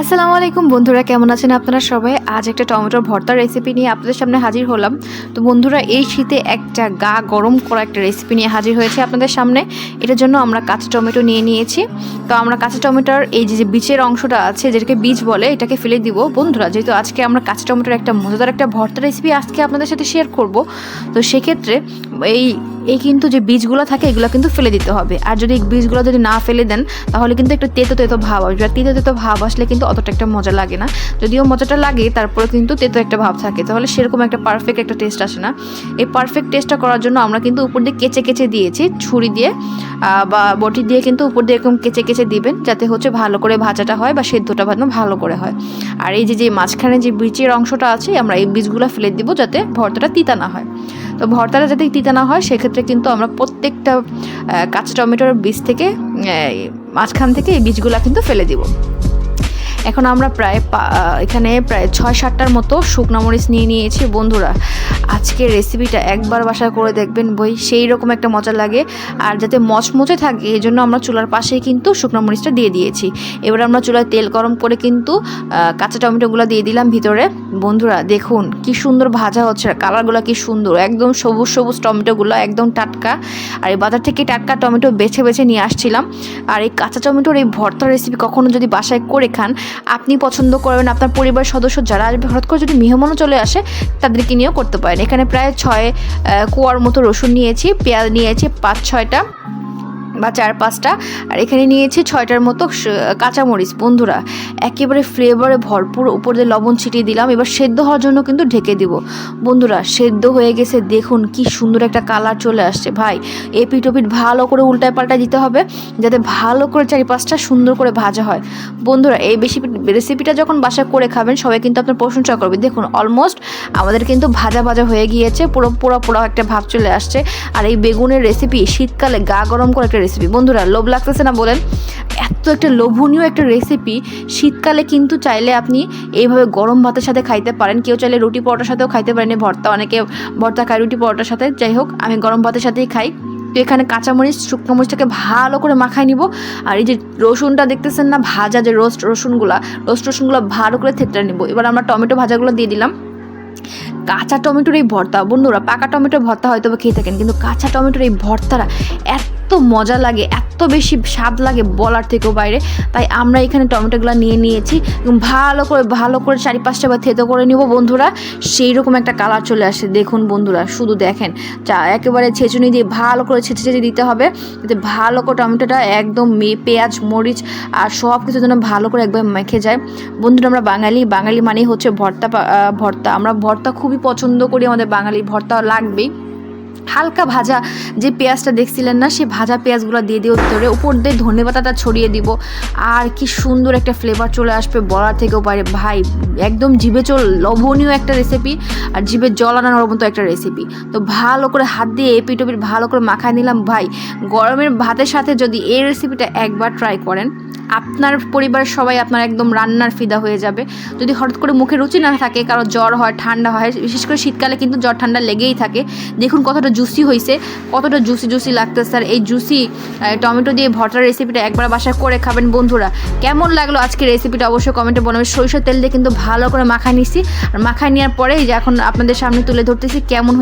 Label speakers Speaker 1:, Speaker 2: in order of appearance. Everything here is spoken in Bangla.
Speaker 1: আসসালামু আলাইকুম বন্ধুরা, কেমন আছেন আপনারা সবাই? আজ একটা টমেটোর ভর্তার রেসিপি নিয়ে আপনাদের সামনে হাজির হলাম। তো বন্ধুরা, এই শীতে একটা গা গরম করা একটা রেসিপি নিয়ে হাজির হয়েছে আপনাদের সামনে। এটার জন্য আমরা কাঁচা টমেটো নিয়ে নিয়েছি। তো আমরা কাঁচা টমেটোর এই যে বীজের অংশটা আছে, যেটাকে বীজ বলে, এটাকে ফেলে দিব। বন্ধুরা, যেহেতু আজকে আমরা কাঁচা টমেটোর একটা মজাদার একটা ভর্তা রেসিপি আজকে আপনাদের সাথে শেয়ার করব, তো সেক্ষেত্রে এই এই কিন্তু যে বীজগুলো থাকে, এগুলো কিন্তু ফেলে দিতে হবে। আর যদি বীজগুলো যদি না ফেলে দেন, তাহলে কিন্তু একটু তেতো তেতো ভাব আসবে। তেতো তেতো ভাব আসলে কিন্তু অতটা একটা মজা লাগে না। যদিও মজাটা লাগে তারপরে কিন্তু তেতো একটা ভাব থাকে। তাহলে সেরকম একটা পারফেক্ট একটা টেস্ট আসে না। এই পারফেক্ট টেস্টটা করার জন্য আমরা কিন্তু উপর দিয়ে কেচে কেচে দিয়েছি, ছুরি দিয়ে বা বটি দিয়ে কিন্তু উপর দিয়ে এরকম কেচে কেচে দিবেন, যাতে হচ্ছে ভালো করে ভাজাটা হয় বা সেদ্ধটা ভালো ভালো করে হয়। আর এই যে যে মাঝখানে যে বীজের অংশটা আছে, আমরা এই বীজগুলো ফেলে দিব যাতে ভর্তাটা তিতা না হয়। তো ভর্তাটা যাতে তিতা না হয়, সেক্ষেত্রে কিন্তু আমরা প্রত্যেকটা কাঁচা টমেটোর বীজ থেকে মাঝখান থেকে এই বীজগুলো কিন্তু ফেলে দিব। এখন আমরা প্রায় এখানে প্রায় ছয় সাতটার মতো শুকনো মরিচ নিয়ে নিয়েছি বন্ধুরা। আজকের রেসিপিটা একবার বাসায় করে দেখবেন বই। সেই রকম একটা মজা লাগে। আর যাতে মচমচে থাকে এই জন্য আমরা চুলার পাশেই কিন্তু শুকনো মরিচটা দিয়ে দিয়েছি। এবার আমরা চুলায় তেল গরম করে কিন্তু কাঁচা টমেটোগুলো দিয়ে দিলাম ভিতরে। বন্ধুরা, দেখুন কি সুন্দর ভাজা হচ্ছে কালারগুলো কি সুন্দর। একদম সবুজ সবুজ টমেটোগুলো, একদম টাটকা। আর এই বাজার থেকে টাটকা টমেটো বেছে বেছে নিয়ে আসছিলাম। আর এই কাঁচা টমেটোর এই ভর্তা রেসিপি কখনো যদি বাসায় করে খান, আপনি পছন্দ করবেন। আপনার পরিবার সদস্য যারা আসবে, হঠাৎ করে যদি মেহমানও চলে আসে, তাদেরকে নিয়েও করতে পারেন। এখানে প্রায় ছয় কুয়ার কোয়ার মতো রসুন নিয়েছি পেঁয়াজ নিয়েছি পাঁচ ছয়টা। বা চার পাঁচটা। আর এখানে নিয়েছি ছয়টার মতো কাঁচামরিচ। বন্ধুরা, একেবারে ফ্লেভারে ভরপুর, উপর দিয়ে লবণ ছিটিয়ে দিলাম। এবার সেদ্ধ হওয়ার জন্য কিন্তু ঢেকে দিব। বন্ধুরা, সেদ্ধ হয়ে গেছে। দেখুন কি সুন্দর একটা কালার চলে আসছে। ভাই এপিট ওপিট ভালো করে উল্টায় পাল্টায় দিতে হবে, যাতে ভালো করে চারিপাশটা সুন্দর করে ভাজা হয়। বন্ধুরা, এই বেশি রেসিপিটা যখন বাসা করে খাবেন, সবাই কিন্তু আপনার প্রশংসা করবে। দেখুন অলমোস্ট আমাদের কিন্তু ভাজা ভাজা হয়ে গিয়েছে। পুরো পুরো পুরো একটা ভাব চলে আসছে। আর এই বেগুনের রেসিপি শীতকালে গা গরম করে একটা রেসিপি বন্ধুরা, লোভ লাগতেছে না বলেন। এত একটা লোভনীয় একটা রেসিপি শীতকালে কিন্তু চাইলে আপনি এইভাবে গরম ভাতের সাথে খাইতে পারেন। কেউ চাইলে রুটি পরোটার সাথেও খাইতে পারেন। ভর্তা অনেকে, ভর্তা খায় রুটি পরোটার সাথে। যাই হোক, আমি গরম ভাতের সাথেই খাই। তো এখানে কাঁচামরিচ, শুকনো মরিচটাকে ভালো করে মাখায় নিব। আর এই যে রসুনটা দেখতেছেন না, ভাজা যে রোস্ট রসুনগুলা, রোস্ট রসুনগুলো ভালো করে থেতড়ে নিব। এবার আমরা টমেটো ভাজাগুলো দিয়ে দিলাম। কাঁচা টমেটোর এই ভর্তা, বন্ধুরা, পাকা টমেটোর ভর্তা হয়তো বা খেয়ে থাকেন, কিন্তু কাঁচা টমেটোর এই ভর্তাটা এত মজা লাগে, এত বেশি স্বাদ লাগে বলার থেকেও বাইরে। তাই আমরা এখানে টমেটোগুলো নিয়ে নিয়েছি ভালো করে ভালো করে চারিপাশটা বা থেতো করে নিব বন্ধুরা। সেই রকম একটা কালার চলে আসে, দেখুন বন্ধুরা, শুধু দেখেন। চা একেবারে ছেঁচুনি দিয়ে ভালো করে ছেঁচে ছেঁচে দিতে হবে, যাতে ভালো করে টমেটোটা একদম মে- পেঁয়াজ, মরিচ আর সব কিছু যেন ভালো করে একবার মেখে যায়। বন্ধুরা, আমরা বাঙালি বাঙালি মানেই হচ্ছে ভর্তা ভর্তা। আমরা ভর্তা খুবই পছন্দ করি, আমাদের বাঙালি ভর্তা লাগবেই। হালকা ভাজা যে পেঁয়াজটা দেখছিলেন না সে ভাজা পেঁয়াজগুলো দিয়ে দিয়ে উত্তরে উপর দিয়ে ধনে পাতাটা ছড়িয়ে দিব। আর কি সুন্দর একটা ফ্লেভার চলে আসবে বলার থেকেও পারে। ভাই, একদম জিভে চল লবণীয় একটা রেসিপি আর জিভে জল আনানোর মতো একটা রেসিপি তো ভালো করে হাত দিয়ে এপিট ওপিট ভালো করে মাখায় নিলাম। ভাই, গরমের ভাতের সাথে যদি এই রেসিপিটা একবার ট্রাই করেন আপনার পরিবারের সবাই আপনার একদম রান্নার ফিদা হয়ে যাবে। যদি হঠাৎ করে মুখে রুচি না থাকে, কারও জ্বর হয়, ঠান্ডা হয়, বিশেষ করে শীতকালে কিন্তু জ্বর ঠান্ডা লেগেই থাকে। দেখুন কতটা জুসি হয়েছে কতটা জুসি জুসি লাগতেছে। আর এই জুসি টমেটো দিয়ে ভর্তার রেসিপিটা একবার বাসায় করে খাবেন বন্ধুরা। কেমন লাগল আজকে রেসিপিটা অবশ্যই কমেন্টে বলবেন সরিষার তেল দিয়ে কিন্তু ভালো করে মাখায় নিচ্ছি আর মাখায় নেওয়ার পরে এই যে এখন আপনাদের সামনে তুলে ধরতেছি কেমন